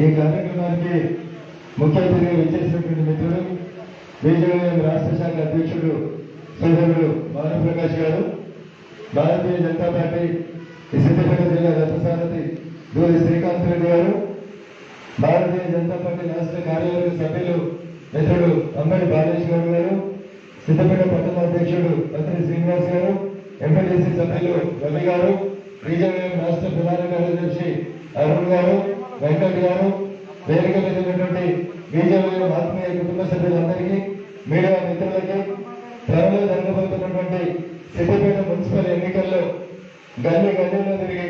ఈ కార్యక్రమానికి ముఖ్య అతిథిగా విచ్చేసినటువంటి మిత్రుడు బీజేపీ రాష్ట్ర శాఖ అధ్యక్షుడు సోదరుడు ప్రకాష్ గారు భారతీయ జనతా పార్టీ ఈ సిద్దిపేట జిల్లా రథసారథి దూరి శ్రీకాంత్ రెడ్డి గారు భారతీయ జనతా పార్టీ రాష్ట్ర కార్యవర్గ సభ్యులు మిత్రుడు అమ్మడి బాలేష్ గారు సిద్దిపేట పట్టణ అధ్యక్షుడు మంత్రి శ్రీనివాస్ గారు ఎంపీటీసీ సభ్యులు రవి గారు బీజేపీ రాష్ట్ర ప్రధాన కార్యదర్శి అరుణ్ గారు వెంకట్ గారు వేదిక మీద ఉన్నటువంటి బీజేపీ ఆత్మీయ కుటుంబ సభ్యులందరికీ మీడియా మిత్రులకి త్వరలో జరగబోతున్నటువంటి సిద్దిపేట మున్సిపల్ ఎన్నికల్లో గల్లీ గల్లీలో తిరిగి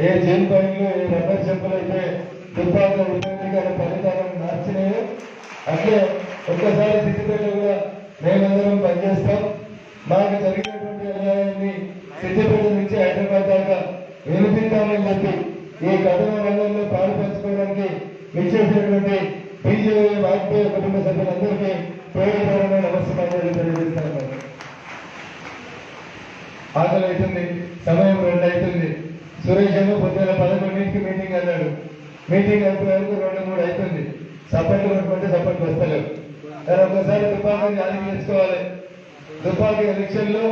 ఏ జైలు పాయింట్లు ఏ రబ్బర్ చెప్పులు అయితే దుర్భాగ్య ఉపయోగించిన ఫలితాలను మార్చినాయో అట్లే ఒక్కసారి సిద్దిపేట కూడా మేమందరం పనిచేస్తాం. మాకు జరిగినటువంటి అన్యాయాన్ని సిద్దిపేట నుంచి హైదరాబాద్ దాకా వినిపిస్తామని చెప్పి ఈ కథను విచ్చేసినటువంటి బీజేపీ వాజ్పేయి కుటుంబ సభ్యులందరికీ పేరుపరమైన నమస్కారాలు తెలియజేస్తాను. ఆకలి అవుతుంది సమయం రెండు అవుతుంది సురేష్ ఏమో పొద్దున పదకొండింటికి మీటింగ్ అన్నాడు. మీటింగ్ అయిపోయే వరకు రెండు మూడు అవుతుంది సపోర్ట్ కొట్టుకుంటే సపోర్ట్ వస్తలేవు కానీ ఒకసారి తుపాకీ ఆదికి చేసుకోవాలి. తుపాకీ ఎలక్షన్లో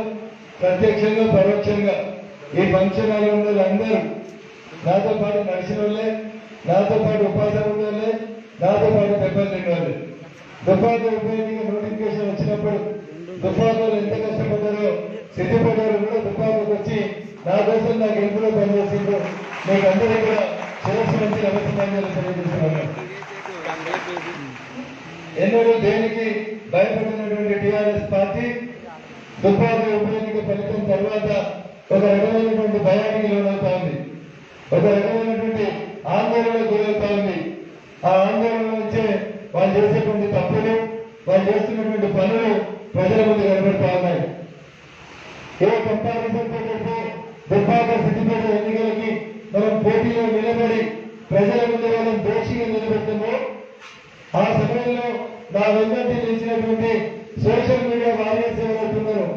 ప్రత్యక్షంగా పరోక్షంగా ఈ ఫంక్షన్ హాల్ ఉన్న వాళ్ళందరూ నాతో పాటు నడిచిన వాళ్ళే నాతో పాటు ఉపాధి ఉండాలి నాతో పాటు దెబ్బలు తిన్న వాళ్ళే ఉపయోగించిన నోటిఫికేషన్ వచ్చినప్పుడు తుపాకులు ఎంత కష్టపడ్డారో సిద్ధిపడ్డారు కూడా తుపాకులకు వచ్చి నా కోసం నాకు ఎందులో పనిచేసిందో మీకు అందరూ కూడా శిరస్సు నుంచి నమస్కారాలు తెలియజేస్తున్నాను. ఎన్నడూ దేనికి భయపడినటువంటి టిఆర్ఎస్ పార్టీ తుపాకు ఉపయోగించిన ఫలితం తర్వాత ఒక రకమైనటువంటి భయానికి లోనవుతా ఉంది. ఒక రకమైనటువంటి ఆందోళన గురవుతా ఉంది ఆ ఆందోళన నుంచే వాళ్ళు చేసేటువంటి తప్పులు వాళ్ళు చేస్తున్నటువంటి పనులు ప్రజల ముందు కనబడతా ఉన్నాయి. ఏ కంపారిజన్తో అయితే దుబ్బాక సిద్దిపేట ఎన్నికలకి మనం పోటీలో నిలబడి ప్రజల ముందు వాళ్ళని దోషిగా నిలబెట్టామో ఆ సమయంలో నా వెంబడి నిలిచినటువంటి సోషల్ మీడియా వారియర్స్ ఎవరైతున్నారు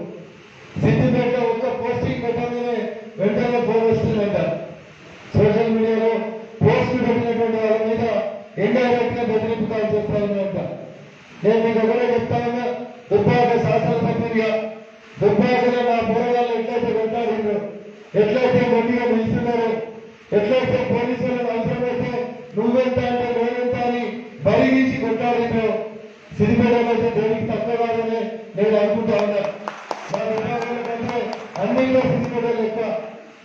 సిద్దిపేట ఒక్క పోస్టింగ్ పెట్టగానే వెంటనే ఫోన్ వస్తుందంట సోషల్ మీడియాలో పోస్ట్ పెట్టినటువంటి వాళ్ళ మీద ఇండైరెక్ట్గా బెదిరింపు కాల్ చేస్తానంట నేను మీకు ఒకటే చెప్తాను దుబ్బాక శాసనసభ్యుడిగా దుబ్బాకలో నా పోరాటాలు ఎట్లయితే కొట్టాడిందో ఎట్లయితే మొండిగా నిలుస్తున్నారు ఎట్లయితే పోలీసులను అవసరమైతే నువ్వెంత అంటే నేనెంత అని బలి తీసి కొట్టాడిందో సిరిపేటలో అయితే దేనికి తక్కువ కాదని నేను అనుకుంటా ఉన్నా మా విభాగాల కంటే అన్నింటిలో సిరిపేట లెక్క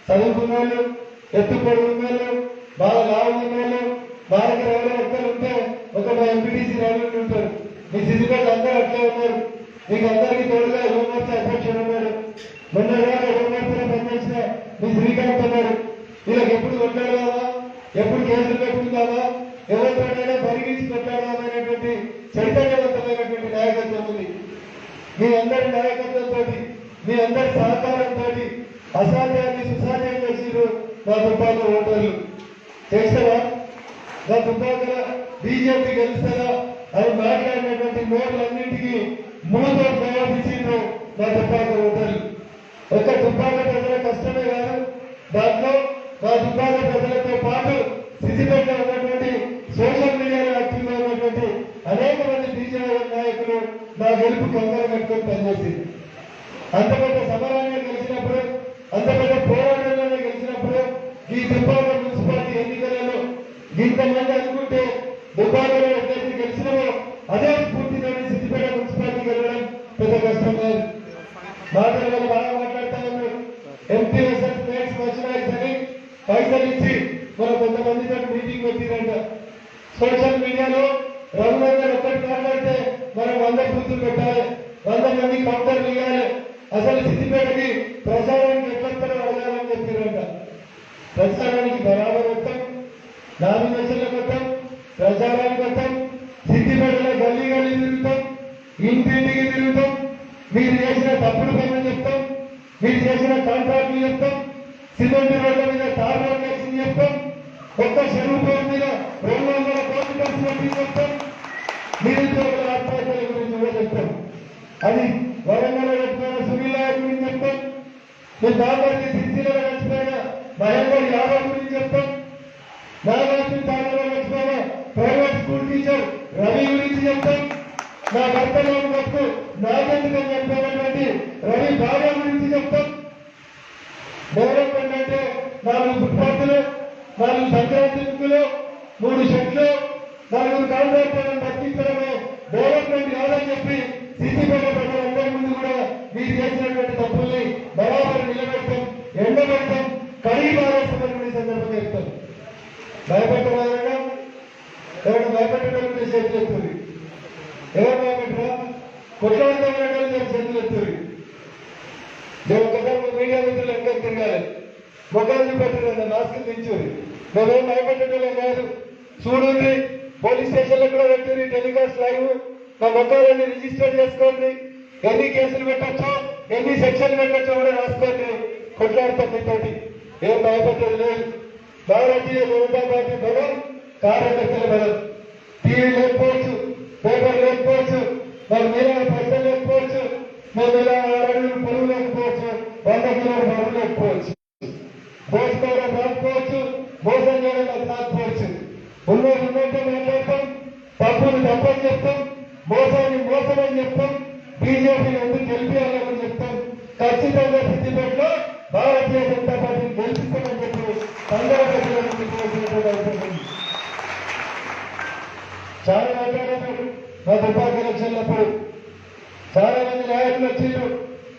చదువుకున్న వాళ్ళు ఎత్తు పొడుగున్న వాళ్ళు బాగా లావు ఉన్న వాళ్ళు బాగా ఎవరో ఒక్కరు ఉంటే ఒక ఎంపీటీసీ రాళ్ళు ఉంటారు మీ సిద్దిపేట అందరూ అట్లే ఉన్నారు మీకు అందరికీ తోడుగా హోంవర్క్ అధ్యక్షుడు ఉన్నాడు మొన్న దాకా పనిచేసిన మీ శ్రీకాంత్ వీళ్ళకి ఎప్పుడు ఎప్పుడు కేసులు పెట్టుకుందామా ఎవరితోనైనా పరిగెత్తి కొట్లాడదామనేటువంటి చైతన్యవంతమైనటువంటి నాయకత్వం ఉంది మీ అందరి నాయకత్వంతో మీ అందరి సహకారంతో అసాధ్యాన్ని సుసాధ్యం చేసిరు మా దుబ్బాక ఓటర్లు చేస్తారా మా దుబ్బాకల బీజేపీ గెలుస్తారా అని మాట్లాడినటువంటి నోట్లన్నింటికి మూతో ప్రయోగించిండ్రు మా పైసలు మరి మన కొంతమందితో మీటింగ్ పెట్టిరంట. సోషల్ మీడియాలో రఘునందన్ ఒక్కటి మాట్లాడితే మనం వంద కూతురు పెట్టాలి. వంద మంది కౌంటర్లు ఇవ్వాలి అసలు సిద్దిపేటకి ప్రసారానికి ఎట్లెక్కడ అడగాలని చెప్పారంట. ప్రసారానికి బరాబర్ వస్తాం నామినేషన్లకు వస్తాం ప్రచారానికి వస్తాం సిద్దిపేటలో గల్లీ గల్లీ తిరుగుతాం ఇంటింటికి తిరుగుతాం. మీరు చేసిన తప్పుడు పనులు చెప్తాం మీరు చేసిన కాంట్రాక్ట్లు చెప్తాం. సిమెంట్ రోడ్ల మీద తార్ రోడ్ వేసింది చెప్తాం కొత్త చెరువు పేరు మీద రెండు వందల కోట్లు ఖర్చు పెట్టింది చెప్తాం నిరుద్యోగుల ఆత్మహత్యల గురించి కూడా చెప్తాం అది వరంగల్ చెప్తాను సునీల గురించి చెప్తాం మీ దాపరికి సిరిసిలో చచ్చిపోయిన మహేందర్ యాదవ్ గురించి చెప్తాం నాగార్జున సాగర్లో చచ్చిపోయిన టీచర్ రవి గురించి చెప్తాం నా భర్త లోపు నాకెందుకని చెప్పినటువంటి రవి భార్య గురించి చెప్తాం డెవలప్మెంట్ నాలుగు ఫుట్పాత్లు నాలుగు సంక్రాంతి ముక్కులు మూడు షెట్లు నాలుగు కాంట్రాక్టర్లను తప్పించడమే డెవలప్మెంట్ కాదని చెప్పి సిద్దిపేట ప్రజలందరి ముందు కూడా మీరు చేసినటువంటి తప్పుల్ని బరాబర్ నిలబెట్టారు ఎండబెడతాం కడిగి బాధేస్తామని సందర్భంగా చెప్తాం భయపెట్టవాలన్నా ఎవరు భయపెట్టడం చేతులు ఎత్తుంది ఎవరు భయపెట్టరా కొట్లాడతామని చేతులు ఎత్తుంది నేను ఒకసారి మీడియా మిత్రులు ఎక్కడ తిరగాలి మొక్కలు చూపెట్టారు మాస్క్ తెచ్చుది మేమేం భయపెట్టడం కాదు చూడండి పోలీస్ స్టేషన్లో కూడా పెట్టింది టెలికాస్ట్ లైవ్ మా మొక్కలన్నీ రిజిస్టర్ చేసుకోండి ఎన్ని కేసులు పెట్టచ్చో ఎన్ని సెక్షన్లు పెట్టచ్చో కూడా రాసుకోండి కొట్లాడతాం మీతోటి ఏం భయపెట్టదు లేదు భారతీయ జనతా పార్టీ బలం కార్యకర్తల బలం టీవీ లేకపోవచ్చు పేపర్ లేకపోవచ్చు మరి మీరే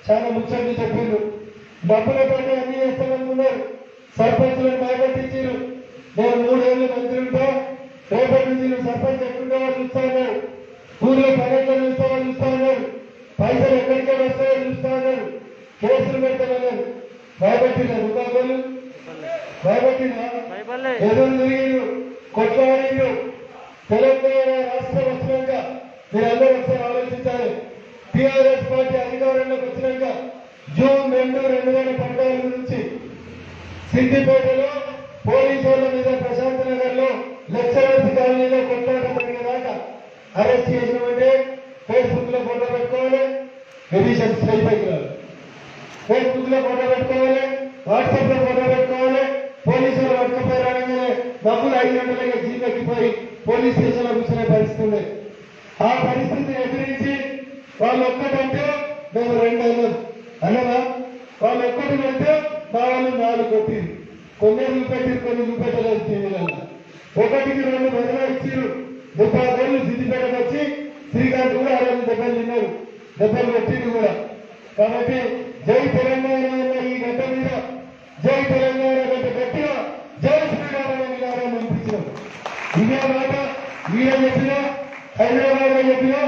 చాలా ముఖ్యంగా ముచ్చట్లు డబ్బుల పని అన్ని చేస్తామనుకున్నారు సర్పంచులను భయపెట్టించారు నేను మూడేళ్ళు మంత్రి ఉంటా రేపటి నుంచి నువ్వు సర్పంచ్ ఎక్కడుంటావో చూస్తా ఉన్నారు ఊళ్ళో పర్యటన చూస్తావో చూస్తా ఉన్నారు పైసలు ఎక్కడికే వస్తాయో చూస్తా ఉన్నారు కేసులు పెడతామన్నారు భయపెట్టిన దుర్భాగ్యులు భయపెట్టిన భయపడలే ఎదురు తిరిగిరు కొట్లాడిరు తెలంగాణ రాష్ట్రం వచ్చినాక మీరందరూ ఒకసారి ఆలోచించాలి. టిఆర్ఎస్ పార్టీ అధికారంలోకి వచ్చినాక జూన్ రెండు రెండు వేల పద్నాలుగు నుంచి సిద్దిపేటలో పోలీసు వాళ్ళ మీద ప్రశాంత్ నగర్లో లెక్చరర్స్ కాలనీలో కొట్లాట జరిగేదాకా అరెస్ట్ చేసినామంటే ఫేస్బుక్లో ఫోటో పెట్టుకోవాలి ఎడిషన్ స్ట్రైక్ రావాలి ఫేస్బుక్లో ఫోటో పెట్టుకోవాలి వాట్సాప్లో ఫోటో పెట్టుకోవాలి పోలీసులు పట్టుకుపోయారనగానే డబ్బులు ఐదు గంటలకి జీప్ ఎక్కిపోయి పోలీస్ స్టేషన్లో కూర్చునే పరిస్థితి ఉంది ఆ పరిస్థితిని ఎదిరించి వాళ్ళు ఒక్కటంటే మేము రెండు అన్నాం అన్నదా వాళ్ళు ఒక్కటి పెడితే మా వాళ్ళు నాలుగు కొట్టింది కొన్ని చూపెట్టి కొన్ని చూపెట్టలేదు టీవీలలో ఒకటికి రెండు బదులు ఇచ్చిరు ముప్పై రోజులు సిద్దిపేటకు వచ్చి శ్రీకాంత్ కూడా ఆ రోజు దెబ్బలు తిన్నారు దెబ్బలు కొట్టింది కూడా. కాబట్టి జై తెలంగాణ అన్న ఈ గంట మీద జై తెలంగాణ గంట గట్టిగా జై శ్రీరామ నినాదం అనిపించినాం ఇదే మాట ఈయన చెప్పినా హైదరాబాద్లో చెప్పినా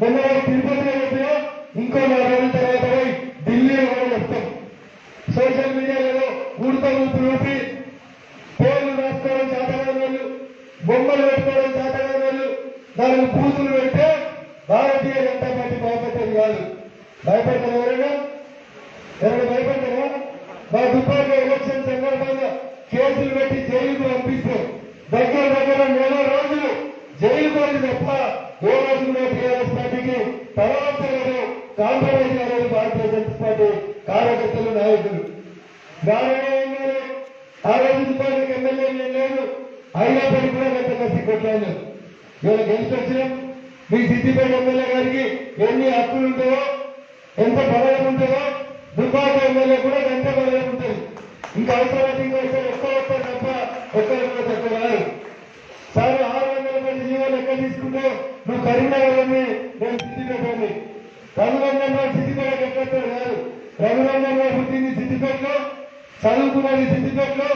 మొన్న తిరుపతిలో చెప్పినా ఇంకో నాలుగు రోజుల తర్వాత పోయి ఢిల్లీలో కూడా చెప్తాం. సోషల్ మీడియాలో ఊడత ఊపి ఊపి పేర్లు రాసుకోవడం చేతగాని వాళ్ళు బొమ్మలు పెట్టుకోవడం చేతగాని వాళ్ళు దానికి పూజలు పెడితే భారతీయ జనతా పార్టీ భయపడ్డది కాదు భయపడ్డారు ఎవరైనా ఎవరు భయపడ్డారా మా దుబ్బాక ఎలక్షన్ సందర్భంగా కేసులు పెట్టి జైలుకు పంపిస్తే దగ్గర దగ్గర నెల రోజులు జైలు పోయింది తప్ప ఏ రోజు టీఆర్ఎస్ పార్టీకి తర్వాత కాంప్రమైజ్ అనేది భారతీయ జనతా పార్టీ కార్యకర్తలు నాయకులు. గానే ఆ రోజు దుబ్బాకి ఎమ్మెల్యే లేదు. అయినప్పటికీ కూడా గత కసి కొట్లాను ఇవాళ గెలిచి వచ్చినాం. మీ సిద్దిపేట ఎమ్మెల్యే గారికి ఎన్ని హక్కులు ఉంటాయో ఎంత బలం ఉంటాయో దుబ్బాక కూడా ఎంత బలం ఉంటుంది ఇంకా అవసరమైతే ఇంకా ఇక్కడ ఎక్కువ తప్ప ఒక్కరు కూడా తక్కువ రాదు సార్ ఆరు వందల మంది జీవాలు ఎక్కడ తీసుకుంటే నువ్వు కరీంనగర్లోనే నేను సిద్దిపేటని రఘునందన్ రావు సిద్దిపేట ఎక్కడ కాదు. రఘురంగంలో పుట్టింది సిద్ధిపేటలో చదువుకున్నది సిద్ధిపేటలో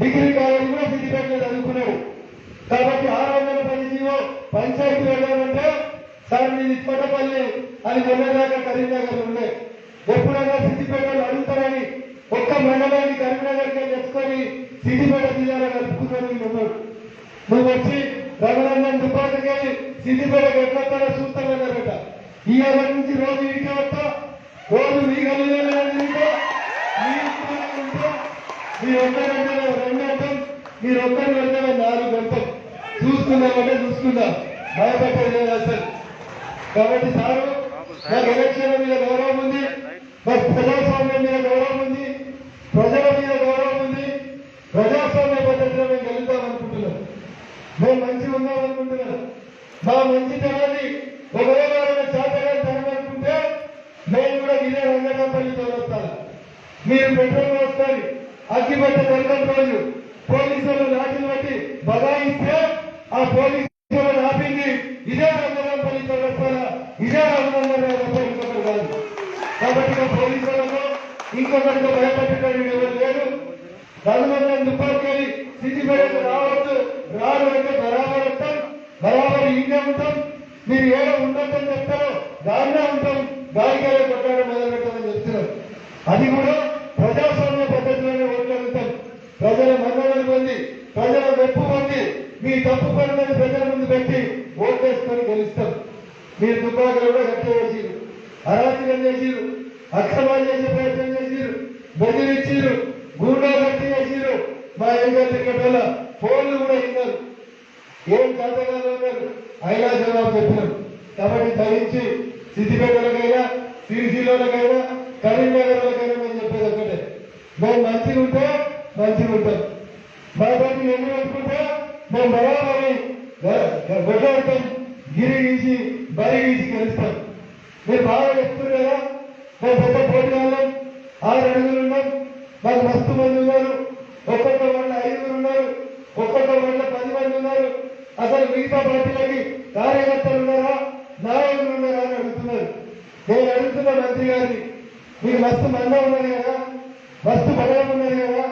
డిగ్రీ కాలేజ్ కూడా సిద్ధిపేటలో చదువుకున్నాడు. కాబట్టి ఆరు వందల పది జీవో పంచాయతీ వెళ్ళాలంటే సార్ నేను ఇప్పటపల్లి అని వెళ్ళేదాకా కరీంనగర్ ఉండే. ఎప్పుడైనా సిద్ధిపేటలో మండలాన్ని కరీంనగర్కి తెచ్చుకొని సిద్దిపేట జిల్లాలో కలుపుకుందని ఉన్నాడు నువ్వు వచ్చి రఘునందన్ దుబ్బాకకి సిద్దిపేటకు ఎట్లొస్తాడో చూస్తానన్నారట ఈ ఎవరి నుంచి రోజు ఇంటికి వస్తా. రోజు మీ ఉంటే మీ ఒక్కరంటే రెండు గంటలు మీరు ఒక్కరి వెళ్తే నాలుగు గంటలు. చూసుకుందామంటే చూసుకుందాం. భయపెట్టేది లేదు అసలు. కాబట్టి సారు నాకు ఎలక్షన్ మీద గౌరవం ఉంది. నాకు ప్రజాస్వామ్యం మీద గౌరవం ఉంది ప్రజల మీద గౌరవం ఉంది ప్రజాస్వామ్య పద్ధతిలో మేము గెలుద్దాం అనుకుంటున్నాం మేము మంచిగా ఉందాం అనుకుంటున్నారు మా మంచితనాన్ని ఒకవేళ ఎవరైనా చేతగా తనమనుకుంటే నేను కూడా ఇదే రంగనాపల్లితో వస్తాను మీరు పెట్రోల్ వస్తారు అగ్గిపెట్ట దొరకని రోజు పోలీసులు లాఠీలు బట్టి బదాయిస్తే ఆ పోలీసులు ఆపింది ఇదే రంగనాపల్లి చౌరస్తారా ఇదే రంగనాపల్లి ఇంకొకరు కాదు. కాబట్టి మా పోలీసులకు ఇంకొకరికి భయపెట్టడానికి ఎవరు లేరు. ధర్మంగా దుబ్బాకెళ్ళి సిద్దిపేటకు రావద్దు రాడు అంటే బరాబర్ వస్తాం బరాబర్ ఇంకే ఉంటాం మీరు ఏదో ఉండొద్దని చెప్తారో దాన్నే ఉంటాం గాలికాయ కొట్టడం మొదలు పెట్టమని చెప్తున్నారు అది కూడా ప్రజాస్వామ్య పద్ధతిలోనే ఓట్లడుగుతాం ప్రజల మన్ననలు పొంది ప్రజల మెప్పు పొంది మీ తప్పు పనులను ప్రజల ముందు పెట్టి ఓట్లేసుకొని గెలుస్తాం మీరు దుబ్బాకలు కూడా హత్య చేసిరు అరాచకం చేసిరు అక్రమాలు చేసే ప్రయత్నం చేసిరు బెదిరించిరు గూండా భర్తీ చేసిరు మా ఎంగా క్రికెట్ ఫోన్లు కూడా ఇన్నారు ఏం జాతకాలు ఉన్నారు అయినా జవాబు చెప్పినాం కాబట్టి ధరించి సిద్దిపేటలకైనా సిరిసిలోకైనా కరీంనగర్లకైనా మేము చెప్పేది ఒకటే మేము మంచిగా ఉంటే మంచిగా ఉంటాం. మా పార్టీ ఎన్ని పెట్టుకుంటే మేము బరాబరి కొట్లాడతాం గిరి గీసి బరి గీసి గెలుస్తాం మీరు బాగా చెప్తున్నారు కదా మేము పెద్ద పోటీ వాళ్ళం ఆరు అడుగులు ఉన్నాం. మాకు మస్తు మంది ఉన్నారు. ఒక్కొక్క వాళ్ళ ఐదుగురు ఉన్నారు. ఒక్కొక్క వాళ్ళ పది మంది ఉన్నారు. అసలు మిగతా పార్టీలకి కార్యకర్తలు ఉన్నారా? నాయకులు ఉన్నారా అని అడుగుతున్నారు. నేను అడుగుతున్న మంత్రి గారిని మీకు మస్తు మంద ఉన్నది కదా మస్తు బలం ఉన్నది కదా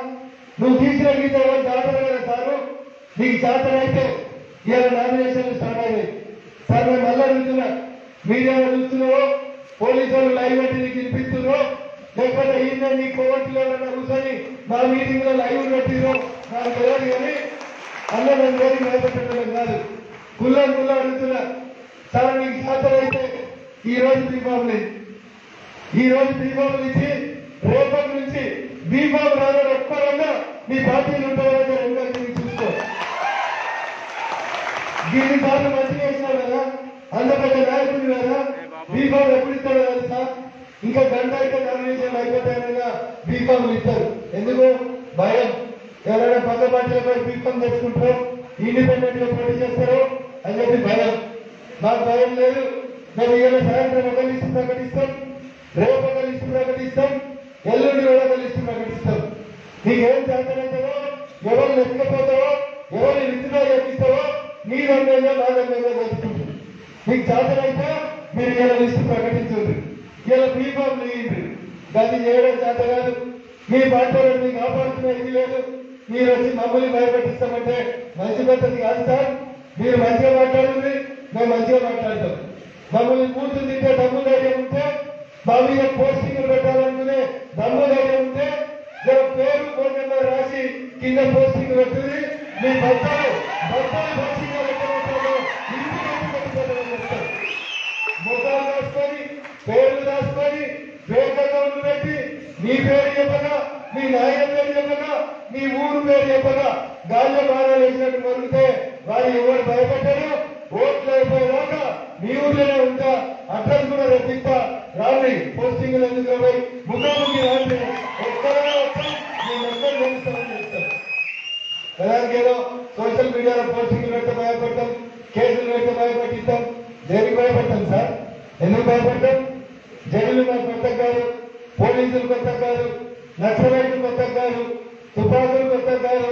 నువ్వు తీసిన గీత జాతర కదా సారు? నీకు చేతనైతే ఇవాళ నామినేషన్లు స్టార్ట్ అయ్యాయి సార్ మేము మళ్ళీ అడుగుతున్నా మీడియా చూస్తున్నావో పోలీసు వాళ్ళు లైవ్ పెట్టి నీకు వినిపిస్తున్నారో లేకపోతే ఈయన నీ కోవట్లు కూర్చొని మా మీటింగ్లో లైవ్ పెట్టిరో నాకు తెలియదు కానీ అన్న నేను వేరే భయపెట్టడం కాదు. కుల్ల గుళ్ళ అడుగుతున్నా. సార్ నీకు శాతం అయితే ఈ రోజు దీపావళి ఈ రోజు దీపావళి ఇచ్చి రేపటి నుంచి దీపావళి రాజు ఒక్కరన్నా మీ పార్టీలు ఉంటారో చూసుకో. దీన్ని సార్లు మంచిగా చేసినారు కదా అంత నాయకుడు కదా బీఫామ్ ఎప్పుడు ఇస్తాడు కదా సార్ ఇంకా గంట అయితే నామినేషన్ అయిపోతాయనగా బీఫామ్ ఇస్తారు. ఎందుకు? భయం. ఎవరైనా పక్క పార్టీలపై బీఫామ్ తెచ్చుకుంటారు ఇండిపెండెంట్గా పోటీ చేస్తారో అని చెప్పి భయం. మాకు భయం లేదు. మేము ఇవాళ సాయంత్రం ఒక లిస్టు ప్రకటిస్తాం. రేపు ఒక లిస్టు ప్రకటిస్తాం. ఎల్లుండి కూడా ఒక లిస్టు ప్రకటిస్తాం. నీకేం చేతనైతుందో ఎవరు నెట్టుకుపోతావో ఎవరు విత్తుగా చేపిస్తావో నీ రంగంగా నా రంగంగా జరుపుకుంటుంది మీకు చేతనైతే మీరు ఇలా లిస్టు ప్రకటించండి ఇలా బీఫామ్ లేయండి దాన్ని చేయడం చేత కాదు మీ పార్టీలో మీకు కాపాడుతున్న ఇది లేదు మీరు వచ్చి మమ్మల్ని భయపెట్టిస్తామంటే మంచి పద్ధతి కాదు సార్ మీరు మంచిగా మాట్లాడుతుంది మేము మంచిగా మాట్లాడతాం మమ్మల్ని కూర్చుని తింటే దమ్ము ధైర్యం ఉంటే మా మీద పోస్టింగ్ పెట్టాలనుకునే దమ్ము ధైర్యం ఉంటే జర పేరు ఫోన్ నెంబర్ రాసి కింద పోస్టింగ్ మీ భర్తలు భర్తలు పోస్టింగ్ పెట్టమంటారు ఇంటికి పెట్టుకోవాలని చెప్తారు ముఖాలు రాసుకొని పేర్లు రాసుకొని బ్యాంక్ పెట్టి నీ పేరు చెప్పగా మీ నాయన పేరు చెప్పగా మీ ఊరు పేరు చెప్పగా గాల్లో బాణాలు వేసినట్టు మరుగుతే వారు ఎవరు భయపడ్డారు? సార్? ఎందుకు భయపడతాం జైలు నాకు కొత్త కాదు పోలీసులు కొత్త కాదు నక్సలైట్లు కొత్త కాదు తుపాకులు కొత్త కాదు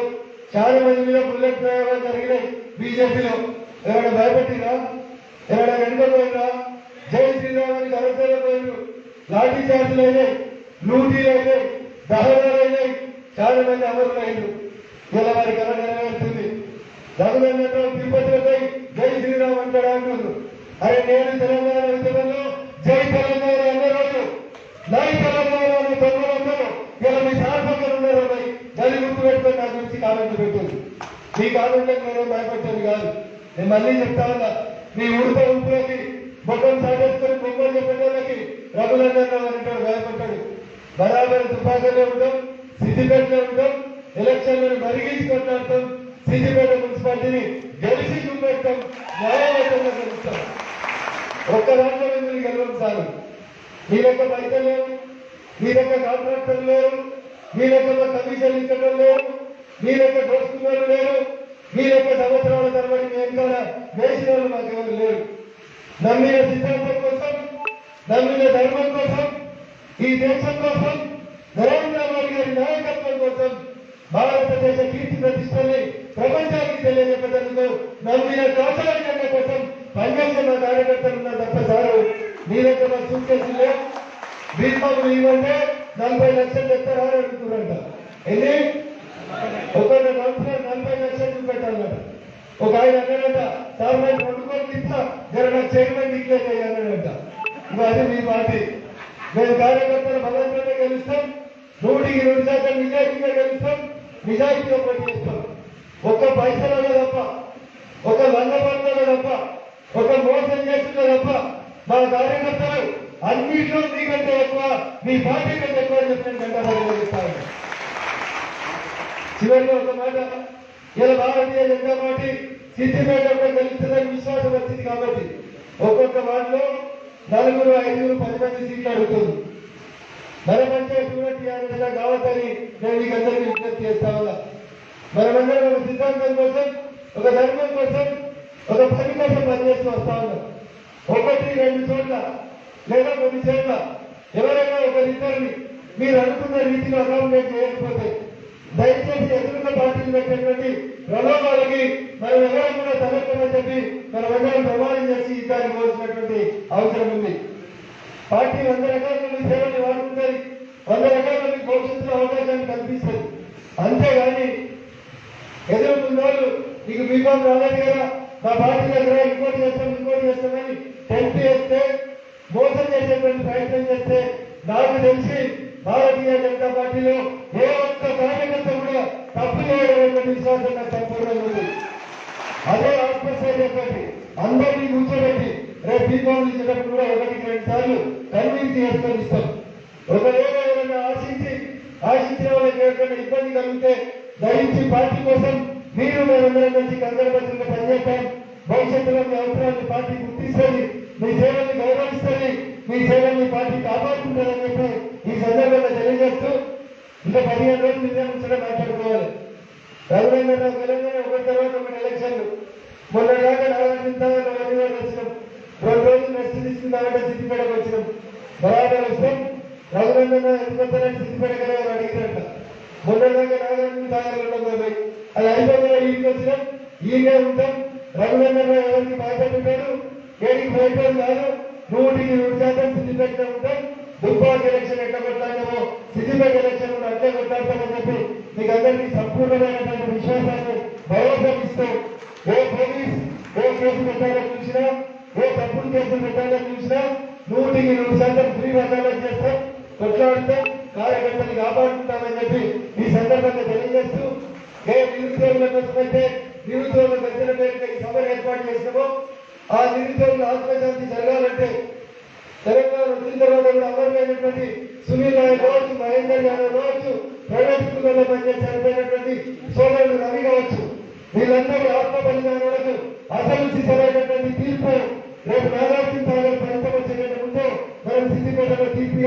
చాలా మంది మీద బుల్లెట్ ప్రయోగాలు జరిగినాయి బీజేపీలో. ఎవరైనా భయపెట్టినా ఎవరైనా వెనుకపోయినా జై శ్రీరామని అని కరసేలో పోయినారు. లాఠీ చార్జీలు అయినాయి లూటీలు అయినాయి దహనాలు అయినాయి చాలా మంది అమరులు అయినారు. ఇలా వారికి కళ నెరవేరుతుంది. దగ్గర తిరుపతి జై శ్రీరామ్ అంటాడు అంటున్నారు. అరే నేను తెలంగాణ వెళ్తున్నాను జై తెలంగాణ అన్న రోజు నై తెలంగాణ అనే తొమ్మిది ఇలా మీ సార్పక్కలు ఉన్నారు అమ్మాయి జల్లి గుర్తు పెట్టుకొని నా గురించి కామెంట్ పెట్టింది మీ కామెంట్లకు నేను భయపడ్డాను కాదు. నేను మళ్ళీ చెప్తా ఉన్నా మీ ఊరితో ఊపిలోకి బొమ్మలు సాగేసుకొని బొమ్మలు చెప్పేటోళ్ళకి రఘులందరూ అంటాడు భయపడ్డాడు బరాబర్ తుపాకులే ఉంటాం సిద్దిపేటలో ఉంటాం ఎలక్షన్లను మరిగించి కొట్లాడతాం సిద్దిపేట మున్సిపాలిటీని గెలిచి చూపెడతాం న్యాయవంతంగా గెలుస్తాం. ఒక్క దాంట్లో మిమ్మల్ని గెలవం సార్? మీ యొక్క పైసలు లేవు మీ యొక్క కాంట్రాక్టర్లు లేరు మీ యొక్క కమిషన్ ఇచ్చడం లేరు మీ యొక్క దోస్తున్నారు లేరు మీ యొక్క సంవత్సరాల తర్వాత మేము కూడా వేసిన వాళ్ళు మాకు ఎవరు లేరు. నమ్మిన సిద్ధాంతం కోసం నమ్మిన ధర్మం కోసం ఈ దేశం కోసం నరేంద్ర మోడీ గారి నాయకత్వం కోసం భారతదేశ కీర్తి ప్రతిష్టని ప్రపంచానికి తెలియజెప్పేందుకు నమ్మిన కాసాల కోసం పనిచేసే మా కార్యకర్తలు ఉన్నారు తప్ప సారు మీ దగ్గర మా సూట్ కేసులు బీమాలు ఇవ్వంటే నలభై లక్షలు చెప్తారా అని అడుగుతున్నారంట. ఎన్ని ఒక నలభై లక్షలు చూపెట్టాలన్నట ఒక ఆయన అన్నాడంట సార్ నేను రెండు తిప్పా జర నా చైర్మన్ డిక్లేర్ చేయాలన్నాడంట ఇక అది మీ పార్టీ మేము కార్యకర్తలు బలంగానే గెలుస్తాం నూటికి రెండు శాతం నిజాయితీగా గెలుస్తాం నిజాయితీగా పనిచేస్తాం ఒక్క పైసలలో తప్ప ఒక లంగపడలో తప్ప ఒక మోసం చేస్తుందో తప్ప మా కార్యకర్తలు అన్నింటిలో మీకంటే ఎక్కువ మీ పార్టీ కంటే ఎక్కువ అని చెప్పి నేను గంటలు చెప్తాను చివరిలో ఒక మాట ఇలా భారతీయ జనతా పార్టీ సిద్దిపేట గెలుస్తుందని విశ్వాసం వచ్చింది కాబట్టి ఒక్కొక్క వార్డులో నలుగురు ఐదుగురు పది మంది సీట్లు అడుగుతుంది. మనమంటే కూడా టీఆర్ఎస్ కావద్దని నేను మీకు అందరికీ విజ్ఞప్తి చేస్తా ఉన్నా. మనమందరం ఒక సిద్ధాంతం కోసం ఒక ధర్మం కోసం ఒక పని కోసం పనిచేసి వస్తా ఉన్నారు. ఒకటి రెండు చోట్ల లేదా కొన్ని చోట్ల ఎవరైనా ఒకరిద్దరిని మీరు అనుకున్న రీతిలో అకామిడేట్ చేయకపోతే దయచేసి ఎదురున్న పార్టీలు పెట్టినటువంటి ప్రలోభాలకి మనం ఎవరు కూడా తగ్గమని చెప్పి మనం అందరం ప్రమాణం చేసి దానికి పోవాల్సినటువంటి అవసరం ఉంది. పార్టీ వంద రకాల మీ సేవలు వాడుకుంటుంది. వంద రకాల మీ భవిష్యత్తులో అవకాశాన్ని కల్పిస్తుంది. అంతేగాని ఎదురుకున్న వాళ్ళు నీకు బీఫామ్ రాలేదు కదా మా పార్టీ దగ్గర ఇంకోటి చేస్తాం ఇంకోటి చేస్తామని టెంప్ చేస్తే మోసం చేసేటువంటి ప్రయత్నం చేస్తే నాకు తెలిసి భారతీయ జనతా పార్టీలో ఏ ఒక్క కార్యకర్త కూడా తప్పు చేయడం విశ్వాసం నాకు సంపూర్ణంగా ఉంది. అదే ఆత్మస్థైర్యం చెప్పండి అందరినీ కూర్చోబెట్టి రేపు దీపావళి ఇచ్చేటప్పుడు కూడా ఒకటికి రెండు సార్లు కన్విన్స్ చేసుకొని ఇస్తాం. ఒకవేళ ఏదైనా ఆశించి ఆశించిన వాళ్ళకి ఏదైనా ఇబ్బంది కలిగితే దయించి పార్టీ కోసం మీరు మేమందరం కలిసి కందరపత్రిక పనిచేస్తాం భవిష్యత్తులో మీ అవసరాన్ని పార్టీ గుర్తిస్తుంది. మీ సేవల్ని గౌరవిస్తుంది. మీ సేవల్ని పార్టీ కాపాడుతుందని చెప్పి ఈ సందర్భంగా తెలియజేస్తూ ఇంకా పదిహేను రోజులు నిజం ముచ్చట మాట్లాడుకోవాలి. రఘువేంద్ర తెలంగాణ ఒకటి తర్వాత ఒకటి ఎలక్షన్లు. మొన్న దాకా నాగార్జున అవన్నీ వచ్చినాం. రెండు రోజులు రెస్ట్ తీసుకుందామంటే సిద్దిపేటకు వచ్చినాం. బరాబర్ వస్తాం. రఘువేంద్ర ఎందుకంటే సిద్దిపేట కదా అని అడిగినట్ట. మొన్న దాకా నాగార్జున సాగర్ ఉండడం పోయి అది అయిపోయిన ఈయనకి వచ్చినాం ఈయనే ఉంటాం రఘువేంద్ర ఎవరికి బాధపెట్టాడు ఏడికి భయపడి కాదు? నూటికి నూరు శాతం సిద్దిపేట ఉంటాం దుబ్బాక ఎలక్షన్ ఎట్లా కొట్టామో సిద్ధిపేట ఎలక్షన్ కూడా అట్లే కొట్లాడతామని చెప్పి మీకు అందరికీ సంపూర్ణమైనటువంటి విశ్వాసాన్ని భరోసా ఇస్తూ ఏ పోలీస్ ఏ కేసు పెట్టాలని చూసినా ఏ తప్పుడు కేసులు పెట్టాలని చూసినా నూటికి నూరు శాతం ఫ్రీ వదలని చేస్తాం కొట్లాడితే కార్యకర్తలు కాపాడుకుంటామని చెప్పి ఈ సందర్భంగా తెలియజేస్తూ ఏ నిరుద్యోగుల కోసమైతే నిరుద్యోగుల పెద్దల పేరుగా ఈ సభను ఏర్పాటు చేసినామో. ఆ నిరుద్యోగుల ఆత్మశాంతి జరగాలంటే తెలంగాణ వచ్చిన తర్వాత కూడా అమరులైనటువంటి సునీల్ నాయక్ కావచ్చు మహేందర్ యాదవ్ కావచ్చు ప్రైవేట్ స్కూళ్ళలో పనిచేసి చనిపోయినటువంటి సోదరుడు రవి కావచ్చు వీళ్ళందరూ ఆత్మ బలిదానాలకు అసలు సిద్ధమైనటువంటి తీర్పు రేపు నాగార్జున సాగర్ ఫలితం వచ్చేటట్టు మనం సిద్ధిపేటలో తీర్పు